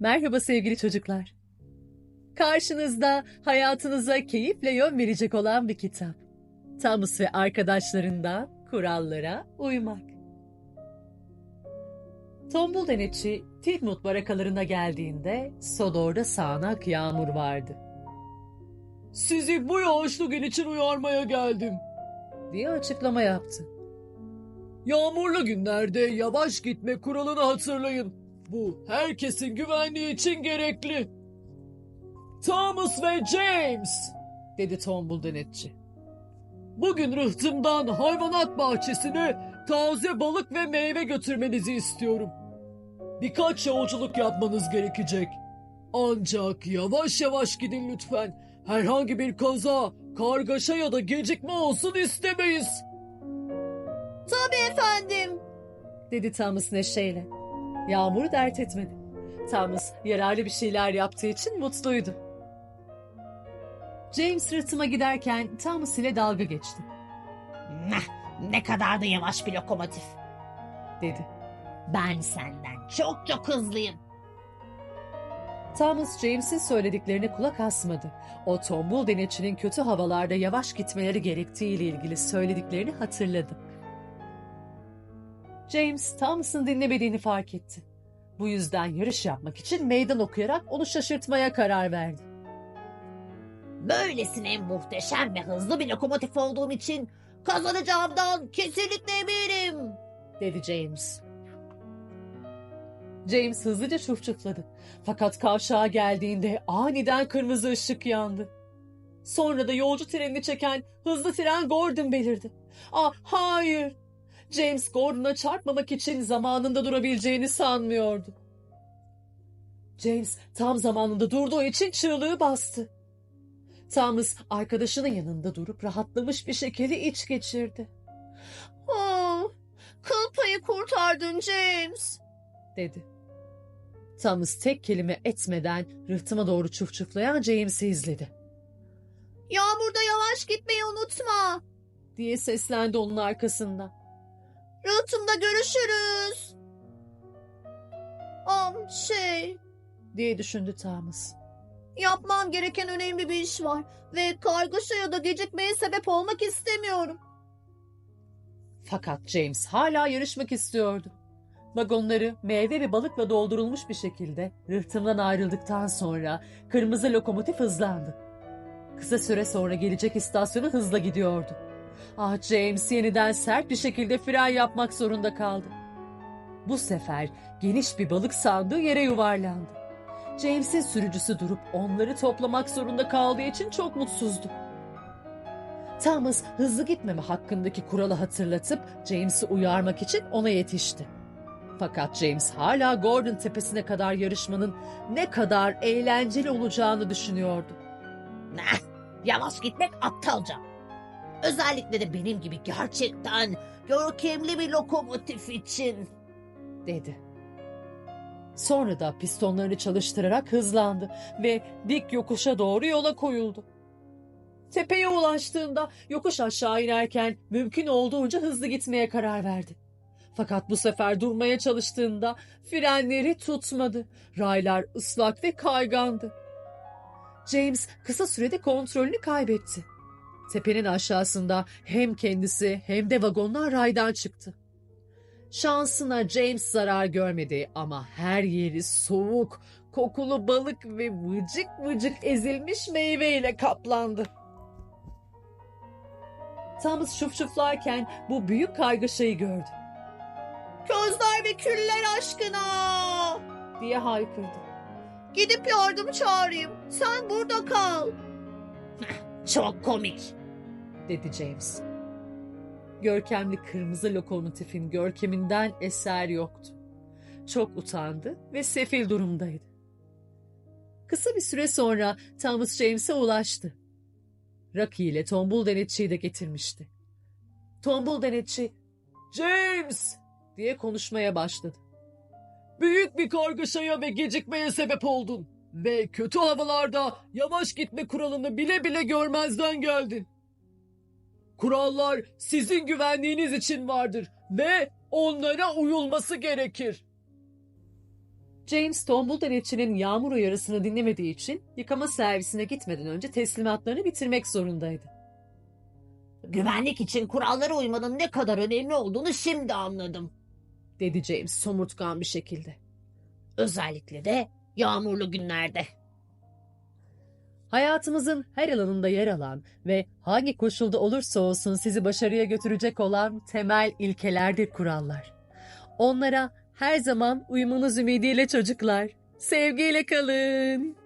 Merhaba sevgili çocuklar. Karşınızda hayatınıza keyifle yön verecek olan bir kitap. Thomas ve arkadaşlarında kurallara uymak. Tombul denetçi Tilmut barakalarına geldiğinde Sodor'da sağanak yağmur vardı. Sizi bu yağışlı gün için uyarmaya geldim. diye açıklama yaptı. Yağmurlu günlerde yavaş gitme kuralını hatırlayın. Bu herkesin güvenliği için gerekli. Thomas ve James, dedi tombul denetçi. bugün rıhtımdan hayvanat bahçesine taze balık ve meyve götürmenizi istiyorum. Birkaç yolculuk yapmanız gerekecek. Ancak yavaş yavaş gidin lütfen. Herhangi bir kaza, kargaşa ya da gecikme olsun istemeyiz. Tabii efendim. dedi Thomas neşeyle. Yağmuru dert etmedi. Thomas yararlı bir şeyler yaptığı için mutluydu. James rıhtıma giderken Thomas ile dalga geçti. Nah, ne kadar da yavaş bir lokomotif. dedi. Ben senden çok çok hızlıyım. Thomas James'in söylediklerine kulak asmadı. O tombul denetçinin kötü havalarda yavaş gitmeleri gerektiği ile ilgili söylediklerini hatırladı. James Thomas'ın dinlemediğini fark etti. Bu yüzden yarış yapmak için meydan okuyarak onu şaşırtmaya karar verdi. Böylesine muhteşem ve hızlı bir lokomotif olduğum için kazanacağımdan kesinlikle eminim. dedi James. James hızlıca çufçufladı. Fakat kavşağa geldiğinde aniden kırmızı ışık yandı. Sonra da yolcu trenini çeken hızlı tren Gordon belirdi. Ah hayır! James Gordon'a çarpmamak için zamanında durabileceğini sanmıyordu. James tam zamanında durduğu için çığlığı bastı. Thomas arkadaşının yanında durup rahatlamış bir şekilde iç geçirdi. Oh, kıl payı kurtardın James. dedi. Thomas tek kelime etmeden rıhtıma doğru çufçuflayan James'i izledi. Yağmurda yavaş gitmeyi unutma. Diye seslendi onun arkasından. Rıhtımda görüşürüz. Am şey, Diye düşündü Thomas. yapmam gereken önemli bir iş var ve kargaşa ya da gecikmeye sebep olmak istemiyorum. Fakat James hala yarışmak istiyordu. Vagonları meyve ve balıkla doldurulmuş bir şekilde rıhtımdan ayrıldıktan sonra kırmızı lokomotif hızlandı. Kısa süre sonra gelecek istasyona hızla gidiyordu. Ah James yeniden sert bir şekilde fren yapmak zorunda kaldı. Bu sefer geniş bir balık sandığı yere yuvarlandı. James'in sürücüsü durup onları toplamak zorunda kaldığı için çok mutsuzdu. Thomas hızlı gitmeme hakkındaki kuralı hatırlatıp James'i uyarmak için ona yetişti. Fakat James hala Gordon tepesine kadar yarışmanın ne kadar eğlenceli olacağını düşünüyordu. Nah, yavaş gitmek aptalca. Özellikle de benim gibi gerçekten görkemli bir lokomotif için. dedi. Sonra da pistonlarını çalıştırarak hızlandı ve dik yokuşa doğru yola koyuldu. Tepeye ulaştığında yokuş aşağı inerken mümkün olduğunca hızlı gitmeye karar verdi. Fakat bu sefer durmaya çalıştığında frenleri tutmadı. Raylar ıslak ve kaygandı. James kısa sürede kontrolünü kaybetti. Tepenin aşağısında hem kendisi hem de vagonlar raydan çıktı. Şansına James zarar görmedi ama her yeri soğuk, kokulu balık ve vıcık vıcık ezilmiş meyveyle kaplandı. Thomas şufşuflarken bu büyük kargaşayı gördü Közler ve küller aşkına. diye haykırdı. Gidip yardım çağırayım. Sen burada kal. Çok komik. Dedi James. Görkemli kırmızı lokomotifin görkeminden eser yoktu. Çok utandı ve sefil durumdaydı. Kısa bir süre sonra Thomas James'e ulaştı. Rocky ile tombul denetçiyi de getirmişti. Tombul denetçi James! diye konuşmaya başladı. Büyük bir kargaşaya ve gecikmeye sebep oldun. Ve kötü havalarda yavaş gitme kuralını bile bile görmezden geldin. Kurallar sizin güvenliğiniz için vardır ve onlara uyulması gerekir. James tombul denetçinin yağmur uyarısını dinlemediği için yıkama servisine gitmeden önce teslimatlarını bitirmek zorundaydı. Güvenlik için kurallara uymanın ne kadar önemli olduğunu şimdi anladım. Dedi James somurtkan bir şekilde. Özellikle de yağmurlu günlerde. Hayatımızın her alanında yer alan ve hangi koşulda olursa olsun sizi başarıya götürecek olan temel ilkelerdir kurallar. Onlara her zaman uyumanız ümidiyle çocuklar. Sevgiyle kalın.